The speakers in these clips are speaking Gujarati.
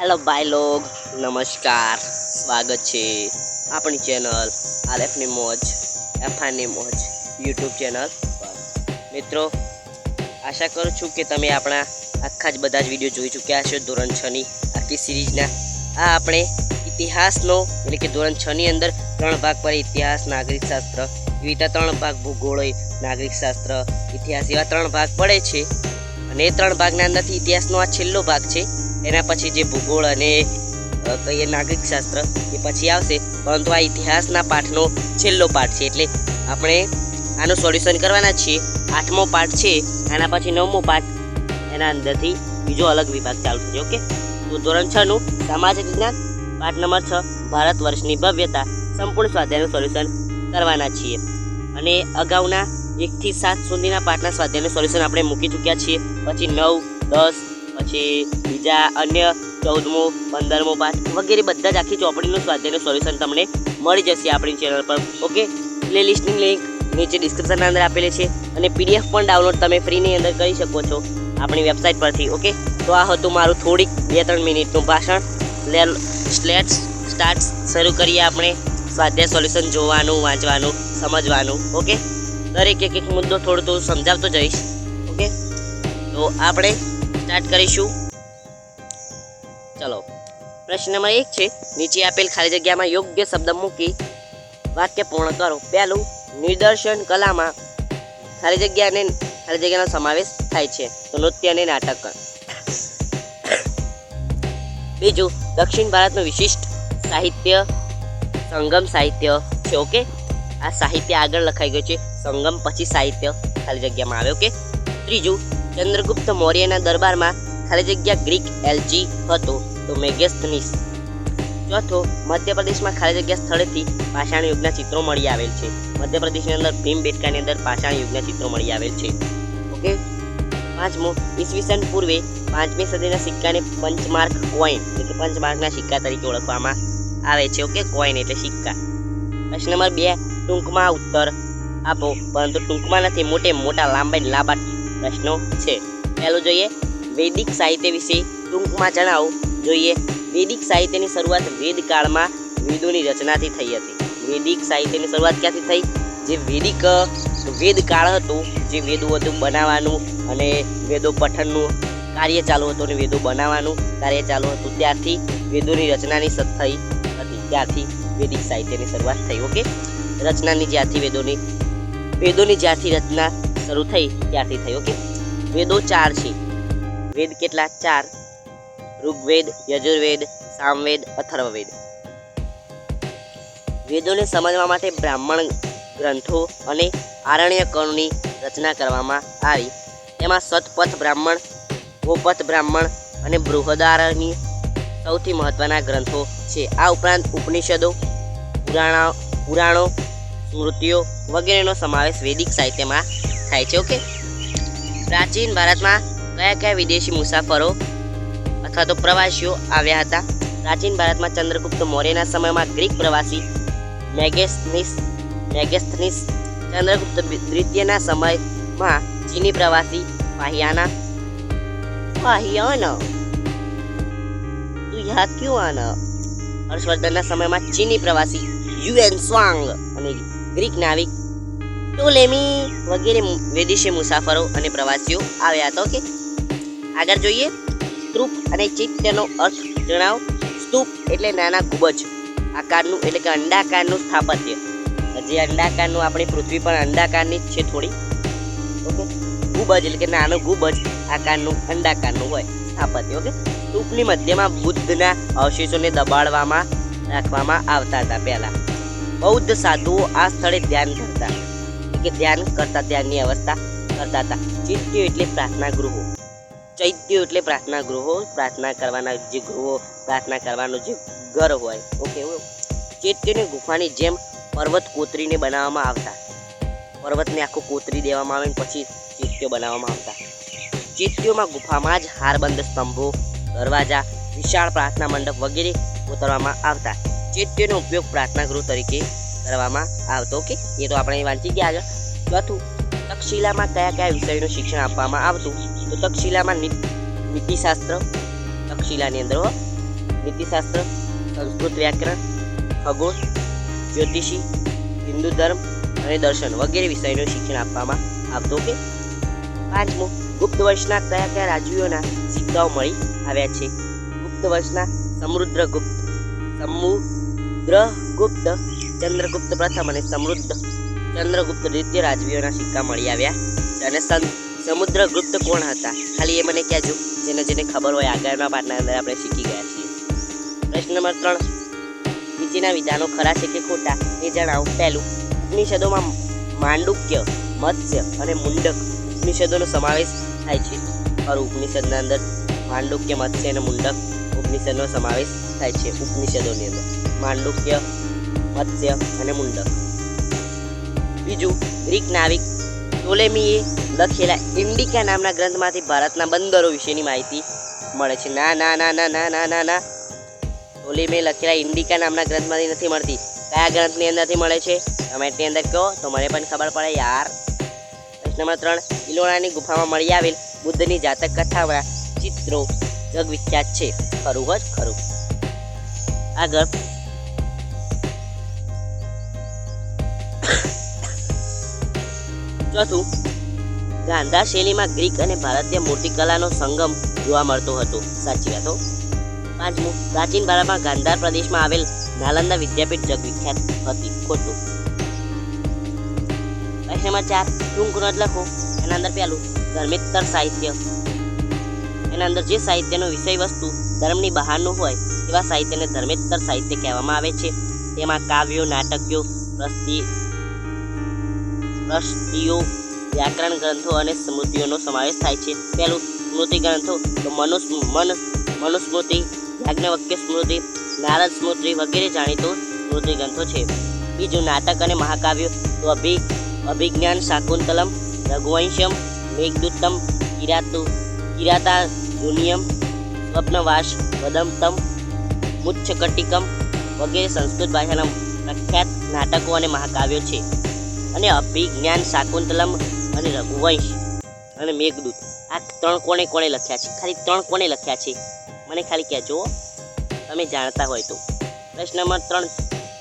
હેલો ભાઈ લોગ. નમસ્કાર. સ્વાગત છે આપણી ચેનલ આરએફની મોજ, એફઆઈની મોજ યુટ્યુબ ચેનલ પર. મિત્રો, આશા કરું છું કે તમે આપણા આખા જ બધા જ વીડિયો જોઈ ચૂક્યા હશો ધોરણ છની આખી સિરીઝના. આ આપણે ઇતિહાસનો, એટલે કે ધોરણ છની અંદર ત્રણ ભાગ પર ઇતિહાસ, નાગરિક શાસ્ત્ર, એવી ત્રણ ભાગ ભૂગોળ, નાગરિક શાસ્ત્ર, ઇતિહાસ એવા ત્રણ ભાગ પડે છે. અને એ ત્રણ ભાગના અંદરથી ઇતિહાસનો આ છેલ્લો ભાગ છે. એના પછી જે ભૂગોળ અને કહીએ નાગરિક શાસ્ત્ર એ પછી આવશે. પરંતુ આ ઇતિહાસના પાઠનો છેલ્લો પાઠ છે. એટલે આપણે આનું સોલ્યુશન કરવાના છીએ. આઠમો પાઠ છે, આના પછી નવમો પાઠ, એના અંદરથી બીજો અલગ વિભાગ ચાલુ થશે, ઓકે? તો ધોરણ છનું સામાજિક વિજ્ઞાન, પાઠ નંબર છ, ભારત વર્ષની ભવ્યતા, સંપૂર્ણ સ્વાધ્યાયનું સોલ્યુશન કરવાના છીએ. અને અગાઉના એકથી સાત સુધીના પાઠના સ્વાધ્યાયનું સોલ્યુશન આપણે મૂકી ચૂક્યા છીએ. પછી નવ, દસ પછી બીજા અન્ય ચૌદમો, પંદરમો પાઠ વગેરે બધા જ આખી ચોપડીનું સ્વાધ્યાયનું સોલ્યુશન તમને મળી જશે આપણી ચેનલ પર. ઓકે પ્લે લિસ્ટની લિંક નીચે ડિસ્ક્રિપ્શનના અંદર આપેલી છે અને પીડીએફ પણ ડાઉનલોડ તમે ફ્રીની અંદર કરી શકો છો આપણી વેબસાઇટ પરથી. ઓકે તો આ હતું મારું થોડીક બે ત્રણ મિનિટનું ભાષણ. લે સ્લેટ્સ સ્ટાર્ટ શરૂ કરીએ આપણે સ્વાધ્યાય સોલ્યુશન જોવાનું, વાંચવાનું, સમજવાનું. ઓકે દરેક એક એક મુદ્દો થોડું થોડું સમજાવતો જઈશ. ઓકે તો આપણે સ્ટાર્ટ કરીશું. ચલો. પ્રશ્ન નંબર એક છે, નીચે આપેલ ખાલી જગ્યામાં યોગ્ય શબ્દ મૂકી વાક્ય પૂર્ણ કરો. પહેલું, નિદર્શન કલામાં ખાલી જગ્યા અને ખાલી જગ્યાનો સમાવેશ થાય છે. તો નૃત્ય અને નાટક. બીજું, દક્ષિણ ભારતનું વિશિષ્ટ સાહિત્ય સંગમ સાહિત્ય છે, ઓકે? આ સાહિત્ય આગળ લખાઈ ગયું છે, સંગમ પછી સાહિત્ય ખાલી જગ્યામાં આવે, ઓકે? ત્રીજું ચંદ્રગુપ્ત મૌર્યના દરબારમાં ખાલી જગ્યા ગ્રીક એલજી હતો. તો મેગેસ્થનીસ ચોથો, મધ્યપ્રદેશમાં ખાલી જગ્યા સ્થળેથી પાષાણ યુગના ચિત્રો મળી આવેલ છે. મધ્યપ્રદેશની અંદર ભીમબેટકાની અંદર પાષાણ યુગના ચિત્રો મળી આવેલ છે. ઓકે? પાંચમો, ઈસવીસન પૂર્વે પાંચમી સદીના સિક્કાને પંચમાર્ક કોઈન, એટલે કે પંચમાર્કના સિક્કા તરીકે ઓળખવામાં આવે છે. ઓકે? કોઈન એટલે સિક્કા. પ્રશ્ન નંબર બે, ટૂંકમાં ઉત્તર આપો. પરંતુ ટૂંકમાં નથી, મોટે મોટા લાંબા લાંબા પ્રશ્નો છે. પહેલું જોઈએ, વૈદિક સાહિત્ય વિશે ટૂંકમાં જણાવો. જોઈએ, વૈદિક સાહિત્યની શરૂઆત વેદકાળમાં વેદોની રચનાથી થઈ હતી. વૈદિક સાહિત્યની શરૂઆત ક્યાંથી થઈ? જે વૈદિક વેદકાળ હતું, જે વેદો હતું બનાવવાનું અને વેદો પઠનનું કાર્ય ચાલુ હતું અને વેદો બનાવવાનું કાર્ય ચાલુ હતું. ત્યારથી વેદોની રચનાની થઈ હતી. ત્યારથી વૈદિક સાહિત્યની શરૂઆત થઈ, ઓકે? રચનાની જ્યારથી વેદોની વેદોની જ્યારથી રચના શરૂ થઈ ત્યારથી થઈ ઓકે વેદો ચાર છે. વેદ કેટલા? ચાર. ઋગ્વેદ, યજુર્વેદ, સામવેદ, અથર્વવેદ. વેદોને સમજવા માટે બ્રાહ્મણ ગ્રંથો અને આરણ્યકણની રચના કરવામાં આવી. તેમાં સતપથ બ્રાહ્મણ, ગોપથ બ્રાહ્મણ અને બૃહદારણ્ય સૌથી મહત્વના ગ્રંથો છે. આ ઉપરાંત ઉપનિષદો, પુરાણો પુરાણો, સ્મૃતિઓ વગેરેનો સમાવેશ વૈદિક સાહિત્યમાં થાય છે ઓકે પ્રાચીન ભારતમાં કયા કયા વિદેશી મુસાફરો અથવા તો પ્રવાસીઓ આવ્યા હતા? પ્રાચીન ભારતમાં ચંદ્રગુપ્ત મૌર્યના સમયમાં ગ્રીક પ્રવાસી મેગેસ્થનિસ મેગેસ્થનિસ ચંદ્રગુપ્ત દ્વિતીયના સમયમાં ચીની પ્રવાસી પાહિયાના પાહિયાના તું યાદ ક્યું આના હર્ષવર્ધનના સમયમાં ચીની પ્રવાસી યુએન સ્વાંગ અને ગ્રીક નાવિક ટોલેમી વગેરે વિદેશી મુસાફરો અને પ્રવાસીઓ આવ્યા હતા ઓકે આગળ જોઈએ. સ્તૂપ અને ચિત્તનો અર્થ જણાવો. સ્તૂપ એટલે નાના ગુબજ, આકારનું એટલે કે અંડાકારનું સ્થાપત્ય. જે અંડાકારનું આપણી પૃથ્વી પર અંડાકારની જ છે થોડી ઓકે ગુબજ એટલે કે નાનો ગુબજ, આકારનું અંડાકારનું હોય, સ્થાપત્ય ઓકે સ્તૂપની મધ્યમાં બુદ્ધના અવશેષોને દબાડવામાં, રાખવામાં આવતા હતા પહેલા. બૌદ્ધ સાધુઓ આ સ્થળે ધ્યાન ધરતા. કે ધ્યાન કરતા ધ્યાનની અવસ્થા કરતા હતા. ચૈત્ય એટલે પ્રાર્થના ગૃહો. ચૈત્ય એટલે પ્રાર્થના ગૃહો. પ્રાર્થના કરવાના જે ગૃહો, પ્રાર્થના કરવાનું જે ઘર હોય, ઓકે ચૈત્યની ગુફાની જેમ પર્વત કોતરીને બનાવવામાં આવતા. પર્વતને આખું કોતરી દેવામાં આવે પછી ચૈત્યો બનાવવામાં આવતા. ચૈત્યોમાં ગુફામાં જ હારબંધ સ્તંભો, દરવાજા, વિશાળ પ્રાર્થના મંડપ વગેરે કોતરવામાં આવતા. ચૈત્યનો ઉપયોગ પ્રાર્થના ગૃહ તરીકે કરવામાં આવતો. ઓકે? એ તો આપણે વાંચી ગયા આગળ. ચોથું તક્ષશિલામાં કયા કયા વિષયનું શિક્ષણ આપવામાં આવતું? તો તક્ષશિલામાં નીતિશાસ્ત્ર, તક્ષશિલાની અંદર નીતિશાસ્ત્ર, સંસ્કૃત વ્યાકરણ, ખગોળ, જ્યોતિષી, હિન્દુ ધર્મ અને દર્શન વગેરે વિષયનું શિક્ષણ આપવામાં આવતું. કે પાંચમું, ગુપ્ત વંશના કયા કયા રાજવીઓના સિક્કાઓ મળી આવ્યા છે? ગુપ્ત વંશના સમુદ્રગુપ્ત સમુદ્રગુપ્ત ચંદ્રગુપ્ત પ્રથમ અને સમૃદ્ધ ચંદ્રગુપ્ત દ્વિતીય રાજવીઓના સિક્કા મળી આવ્યા અને સમુદ્રગુપ્ત કોણ હતા? ખાલી એ મને કહેજો, જેને જેને ખબર હોય આગળના પાઠના અંદર આપણે શીખી ગયા છીએ. પ્રશ્ન નંબર ત્રણ. નીચેના વિધાનો ખરા છે કે ખોટા? એ જણાવો. પહેલું, ઉપનિષદોમાં માંડુક્ય, મત્સ્ય અને મુંડક ઉપનિષદોનો સમાવેશ થાય છે. ખરું ઉપનિષદના અંદર માંડુક્ય, મત્સ્ય અને મુંડક ઉપનિષદનો સમાવેશ થાય છે ઉપનિષદોની અંદર. માંડુક્ય મત્સ્ય અને મુંડક. બીજું, ગ્રીક નાવિક ટોલેમીએ લખેલા ઇન્ડિકા નામના ગ્રંથમાંથી ભારતના બંદરો વિશેની માહિતી મળે છે. ના ના ના ના ના ના ના ના. ટોલેમીએ લખેલા ઇન્ડિકા નામના ગ્રંથમાંથી નથી મળતી. કયા ગ્રંથની અંદરથી મળે છે? કમેન્ટની અંદર કહો તો મને પણ ખબર પડે યાર. પ્રશ્ન નંબર ત્રણ ઇલોણાની ગુફામાં મળી આવેલ બુદ્ધની જાતક કથામાં ચિત્રો જગવિખ્યાત છે. ખરું જ ખરું. આગળ ચોથું ગાંધા શૈલીમાં ગ્રીક અને ભારતીય મૂર્તિકલાનો સંગમ જોવા મળતો હતો. સાચી વાત પાંચમું, પ્રાચીન ભારતમાં ગાંધાર પ્રદેશમાં આવેલ નાલંદા વિદ્યાપીઠ જગવિખ્યાત હતી. ખોટું. પ્રશ્ન ચાર, ટૂંક નોંધ લખો. એના અંદર પહેલું, ધર્મેતર સાહિત્ય. એના અંદર જે સાહિત્યનો વિષય વસ્તુ ધર્મની બહારનું હોય તેવા સાહિત્યને ધર્મેતર સાહિત્ય કહેવામાં આવે છે. તેમાં કાવ્યો નાટક્યો પ્રસ્તિ પ્રસ્તિઓ વ્યાકરણ ગ્રંથો અને સ્મૃતિઓનો સમાવેશ થાય છે. પહેલું સ્મૃતિ ગ્રંથો, તો મનુસ મન, મનુસ્મૃતિ યાજ્ઞવક્ય સ્મૃતિ, નારદ સ્મૃતિ વગેરે જાણીતો સ્મૃતિ ગ્રંથો છે. બીજું નાટક અને મહાકાવ્યો, તો અભિ, અભિજ્ઞાન શાકુંતલમ, રઘુવંશમ, મેઘદૂતમ, કિરાતુ કિરાતા જુનિયમ સ્વપ્નવાસ વદમતમ મુચ્છકટિકમ વગેરે સંસ્કૃત ભાષાના પ્રખ્યાત નાટકો અને મહાકાવ્યો છે. અને અભિજ્ઞાન શાકુંતલમ અને રઘુવંશ અને મેઘદૂત. આ ત્રણ કોણે કોણે લખ્યા છે? ખાલી ત્રણ કોણે લખ્યા છે? મને ખાલી કહેજો, તમે જાણતા હોય તો. પ્રશ્ન નંબર ત્રણ,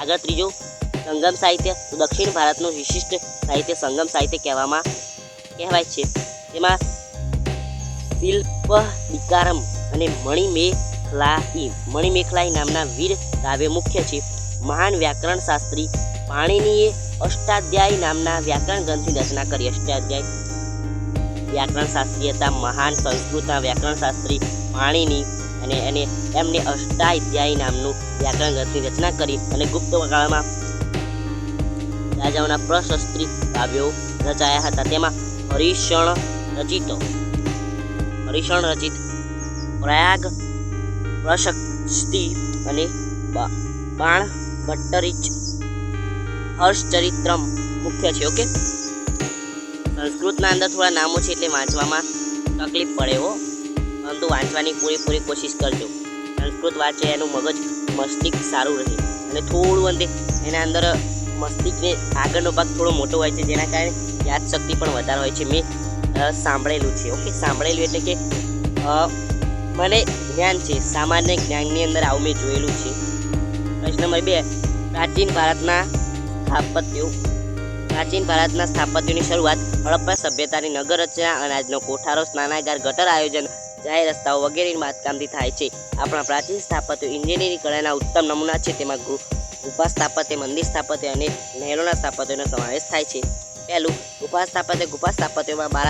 આગળ ત્રીજો. સંગમ સાહિત્ય દક્ષિણ ભારતનું વિશિષ્ટ સાહિત્ય સંગમ સાહિત્ય કહેવામાં કહેવાય છે. તેમાં શિલ્પ નિકારમ અને મણિમેખલાઈ મણિમેખલાઈ નામના વીર કાવ્ય મુખ્ય છે. મહાન વ્યાકરણ શાસ્ત્રી પાણીનીએ અષ્ટાધ્યાય નામના વ્યાકરણ ગ્રંથની રચના કરી. અષ્ટાધ્યાય વ્યાકરણ શાસ્ત્રી હતા, મહાન સંસ્કૃતના વ્યાકરણ શાસ્ત્રી પાણીની અને એને એમને અષ્ટાધ્યાયી નામનું વ્યાકરણ ગ્રંથની રચના કરી અને ગુપ્ત કાળમાં રાજાઓના પ્રશસ્ત્રી કાવ્યો રચાયા હતા. તેમાં હરિષણ રચિતો હરિષણ રચિત, પ્રયાગ પ્રશક્તિ અને બાણ ભટ્ટરીચ હર્ષચરિત્રમ મુખ્ય છે, ઓકે? સંસ્કૃતના અંદર થોડા નામો છે એટલે વાંચવામાં તકલીફ પડે, હો. પરંતુ વાંચવાની પૂરેપૂરી કોશિશ કરજો. સંસ્કૃત વાંચે, એનું મગજ મસ્તિષ્ક સારું રહે. અને થોડું અંતે એના અંદર મસ્તિષ્કને આગળનો ભાગ થોડો મોટો હોય છે, જેના કારણે યાદશક્તિ પણ વધારે હોય છે. મેં સાંભળેલું છે, ઓકે? સાંભળેલું એટલે કે મને જ્ઞાન છે, સામાન્ય જ્ઞાનની અંદર આવું મેં જોયેલું છે. પ્રશ્ન નંબર બે, પ્રાચીન ભારતના સ્થાપત્યો. પ્રાચીન ભારતના સ્થાપત્યોની શરૂઆત હડપ્પા સભ્યતાની નગર રચના અનાજનો કોઠારો સ્નાનાગાર ગટર આયોજન, જાહેર રસ્તાઓ વગેરેની બાંધકામથી થાય છે. આપણા પ્રાચીન સ્થાપત્યો ઇન્જિનિયરિંગ કળાના ઉત્તમ નમૂના છે. તેમાં ગુફા સ્થાપત્ય મંદિર સ્થાપત્ય અને મહેલોના સ્થાપત્યનો સમાવેશ થાય છે. પહેલું ગુફા સ્થાપત્ય ગુફા સ્થાપત્યમાં બાર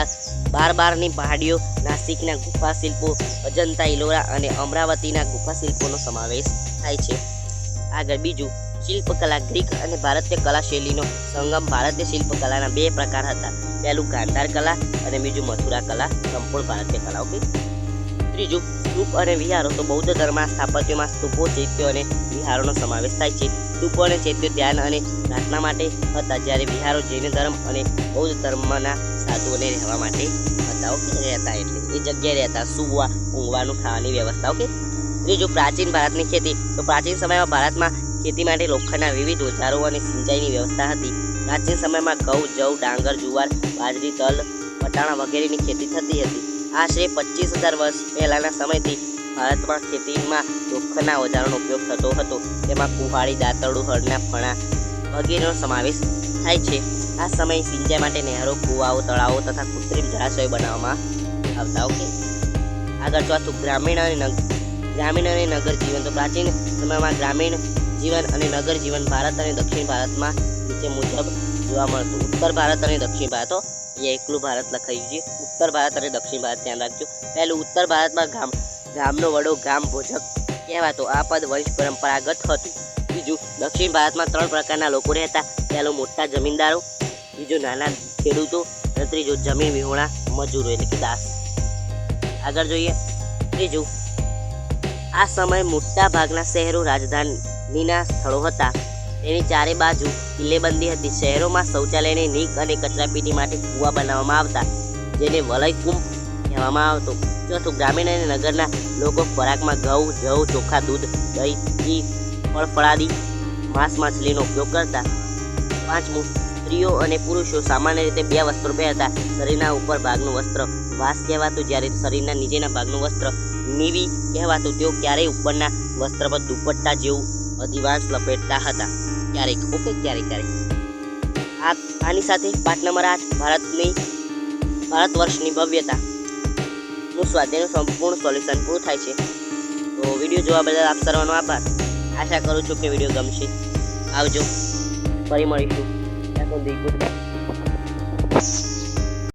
બાર બારની પહાડીઓ, નાસિકના ગુફા શિલ્પો અજંતા ઇલોરા અને અમરાવતીના ગુફા શિલ્પોનો સમાવેશ થાય છે. આગળ બીજું શિલ્પકલા ગ્રીક અને ભારતીય કલા શૈલીનો સંગમ ભારતીય શિલ્પકલાના બે પ્રકાર હતા. પહેલું ગાંધાર કલા અને બીજું મથુરા કલા, સંપૂર્ણ ભારતીય કલા, ઓકે? ત્રીજું, સ્તૂપ અને વિહારો. તો બૌદ્ધ ધર્મના સ્થાપત્યમાં સ્તૂપો, ચૈત્યો અને વિહારોનો સમાવેશ થાય છે. સ્તૂપો અને ચૈત્યો ધ્યાન અને પ્રાર્થના માટે હતા, જ્યારે વિહારો જૈન ધર્મ અને બૌદ્ધ ધર્મના સાધુઓને રહેવા માટે હતા, ઓકે? રહેતા એટલે એ જગ્યાએ રહેતા, સુવા, ઊંઘવાનું, ખાવાની વ્યવસ્થા, ઓકે? ત્રીજું, પ્રાચીન ભારતની ખેતી. તો પ્રાચીન સમયમાં ભારતમાં ખેતી માટે લોખંડના વિવિધ ઓજારો અને સિંચાઈની વ્યવસ્થા હતી. પ્રાચીન સમયમાં ઘઉં, જવ, ડાંગર, જુવાર, બાજરી, તલ, વટાણા વગેરેની ખેતી થતી હતી. આશરે પચીસ હજાર વર્ષ પહેલાંના સમયથી ભારતમાં ખેતીમાં લોખંડના ઓજારોનો ઉપયોગ થતો હતો. તેમાં કુહાડી દાંતરડું, હળના ફણા વગેરેનો સમાવેશ થાય છે. આ સમયે સિંચાઈ માટે નહેરો, કુવાઓ, તળાવો તથા કૃત્રિમ જળાશયો બનાવવામાં આવતા ઓકે. આગળ ચોથું ગ્રામીણ અને ગ્રામીણ અને નગર જીવન. તો પ્રાચીન સમયમાં ગ્રામીણ જીવન અને નગર જીવન ભારત અને દક્ષિણ ભારતમાં નીચે મુજબ જોવા મળતું. ઉત્તર ભારત અને દક્ષિણ ભારત અહીંયા એકલું ભારત લખાયું છે. ઉત્તર ભારત અને દક્ષિણ ભારત ધ્યાન રાખજો. પહેલું ઉત્તર ભારતમાં ગામ, ગામનો વડો ગામ ભોજક કહેવાતો. આ પદ વંશ પરંપરાગત હતું. બીજું, દક્ષિણ ભારતમાં ત્રણ પ્રકારના લોકો રહેતા. પહેલો મોટા જમીનદારો, બીજો નાના ખેડૂતો અને ત્રીજો જમીન વિહોણા મજૂરો એટલે કે દાસ. આગળ જોઈએ. ત્રીજું, આ સમયે મોટા ભાગના શહેરો રાજધાનીના સ્થળો હતા. તેની ચારે બાજુ કિલ્લેબંધી હતી. શહેરોમાં શૌચાલયની નીક અને કચરાપેટી માટે કૂવા બનાવવામાં આવતા, જેને વલય કુંભ કહેવામાં આવતો. ચોથું, ગ્રામીણ અને નગરના લોકો ખોરાકમાં ઘઉં, જવ, ચોખા, દૂધ, દહીં, ઘી, ફળ, ફળાદી, માંસ, માછલીનો ઉપયોગ કરતા. પાંચમું, સ્ત્રીઓ અને પુરુષો સામાન્ય રીતે બે વસ્ત્રો પહેરતા. શરીરના ઉપર ભાગનું વસ્ત્ર વાસ કહેવાતું, જ્યારે શરીરના નીચેના ભાગનું વસ્ત્ર નીવી કહેવાતું. તેઓ ક્યારેય ઉપરના વસ્ત્ર પર દુપટ્ટા જેવું અધિવાંશ લપેટતા હતા. ક્યારેક ઓકે ક્યારેક ક્યારેક. આ આની સાથે પાઠ નંબર આઠ, ભારતની ભારત વર્ષની ભવ્યતા. નું સ્વાધ્યાયનું સંપૂર્ણ સોલ્યુશન પૂરું થાય છે. તો વીડિયો જોવા બદલ આપ સર્વનો આભાર. આશા કરું છું કે વીડિયો ગમશે. આવજો. ફરી મળીશું. ત્યાં સુધી ગુડ બાય